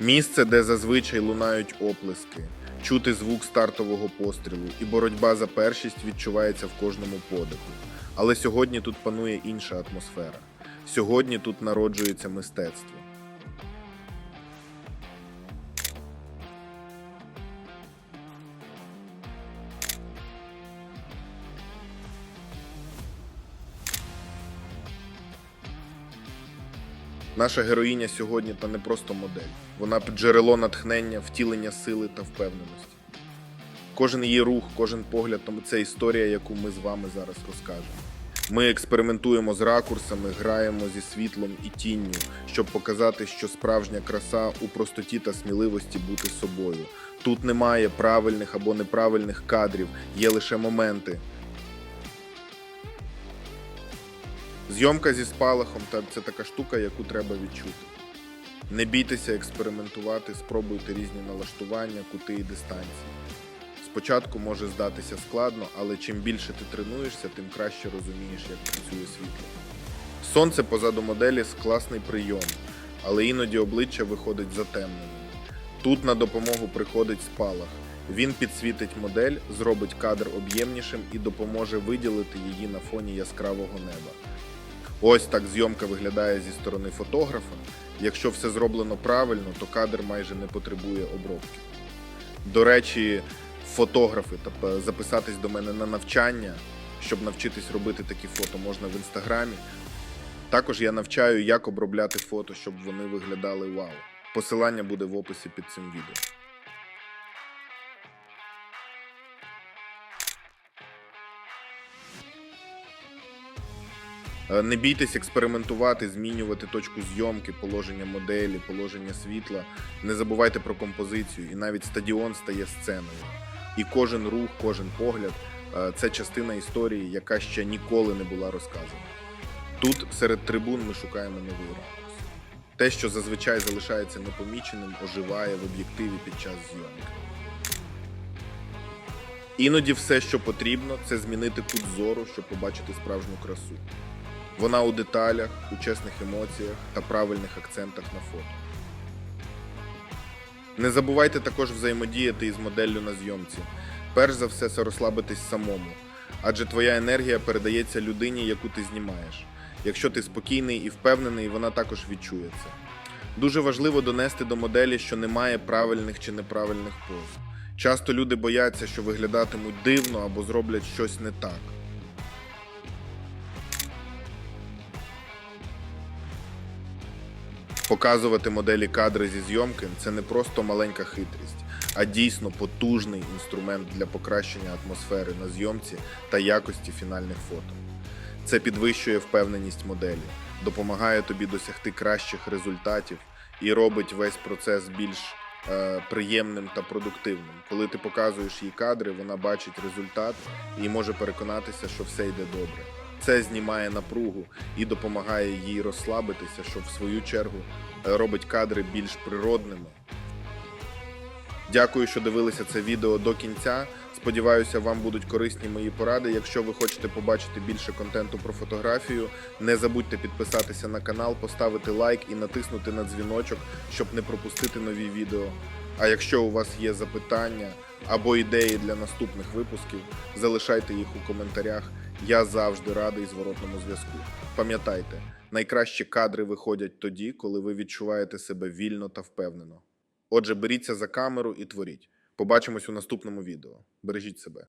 Місце, де зазвичай лунають оплески, чути звук стартового пострілу, і боротьба за першість відчувається в кожному подиху. Але сьогодні тут панує інша атмосфера. Сьогодні тут народжується мистецтво. Наша героїня сьогодні та не просто модель. Вона джерело натхнення, втілення сили та впевненості. Кожен її рух, кожен погляд це історія, яку ми з вами зараз розкажемо. Ми експериментуємо з ракурсами, граємо зі світлом і тінню, щоб показати, що справжня краса у простоті та сміливості бути собою. Тут немає правильних або неправильних кадрів, є лише моменти, Зйомка зі спалахом та це така штука, яку треба відчути. Не бійтеся експериментувати, спробуйте різні налаштування, кути і дистанції. Спочатку може здатися складно, але чим більше ти тренуєшся, тим краще розумієш, як працює світло. Сонце позаду моделі класний прийом, але іноді обличчя виходить затемненим. Тут на допомогу приходить спалах. Він підсвітить модель, зробить кадр об'ємнішим і допоможе виділити її на фоні яскравого неба. Ось так зйомка виглядає зі сторони фотографа. Якщо все зроблено правильно, то кадр майже не потребує обробки. До речі, фотографи, тобто записатись до мене на навчання, щоб навчитись робити такі фото, можна в інстаграмі. Також я навчаю, як обробляти фото, щоб вони виглядали вау. Посилання буде в описі під цим відео. Не бійтесь експериментувати, змінювати точку зйомки, положення моделі, положення світла. Не забувайте про композицію, і навіть стадіон стає сценою. І кожен рух, кожен погляд е, це частина історії, яка ще ніколи не була розказана. Тут серед трибун ми шукаємо новий ракурс. Те, що зазвичай залишається непоміченим, оживає в об'єктиві під час зйомки. Іноді все, що потрібно, це змінити кут зору, щоб побачити справжню красу. Вона у деталях, у чесних емоціях та правильних акцентах на фото. Не забувайте також взаємодіяти із моделлю на зйомці. Перш за все, це розслабитись самому, адже твоя енергія передається людині, яку ти знімаєш. Якщо ти спокійний і впевнений, вона також відчує це. Дуже важливо донести до моделі, що немає правильних чи неправильних поз. Часто люди бояться, що виглядатимуть дивно або зроблять щось не так. Показувати моделі кадри зі зйомки це не просто маленька хитрість, а дійсно потужний інструмент для покращення атмосфери на зйомці та якості фінальних фото. Це підвищує впевненість моделі, допомагає тобі досягти кращих результатів і робить весь процес більш е, приємним та продуктивним. Коли ти показуєш їй кадри, вона бачить результат і може переконатися, що все йде добре. Це знімає напругу і допомагає їй розслабитися, що в свою чергу е, робить кадри більш природними. Дякую, що дивилися це відео до кінця. Сподіваюся, вам будуть корисні мої поради. Якщо ви хочете побачити більше контенту про фотографію, не забудьте підписатися на канал, поставити лайк і натиснути на дзвіночок, щоб не пропустити нові відео. А якщо у вас є запитання або ідеї для наступних випусків, залишайте їх у коментарях. Я завжди радий зворотному зв'язку. Пам'ятайте, найкращі кадри виходять тоді, коли ви відчуваєте себе вільно та впевнено. Отже, беріться за камеру і творіть. Побачимось у наступному відео. Бережіть себе.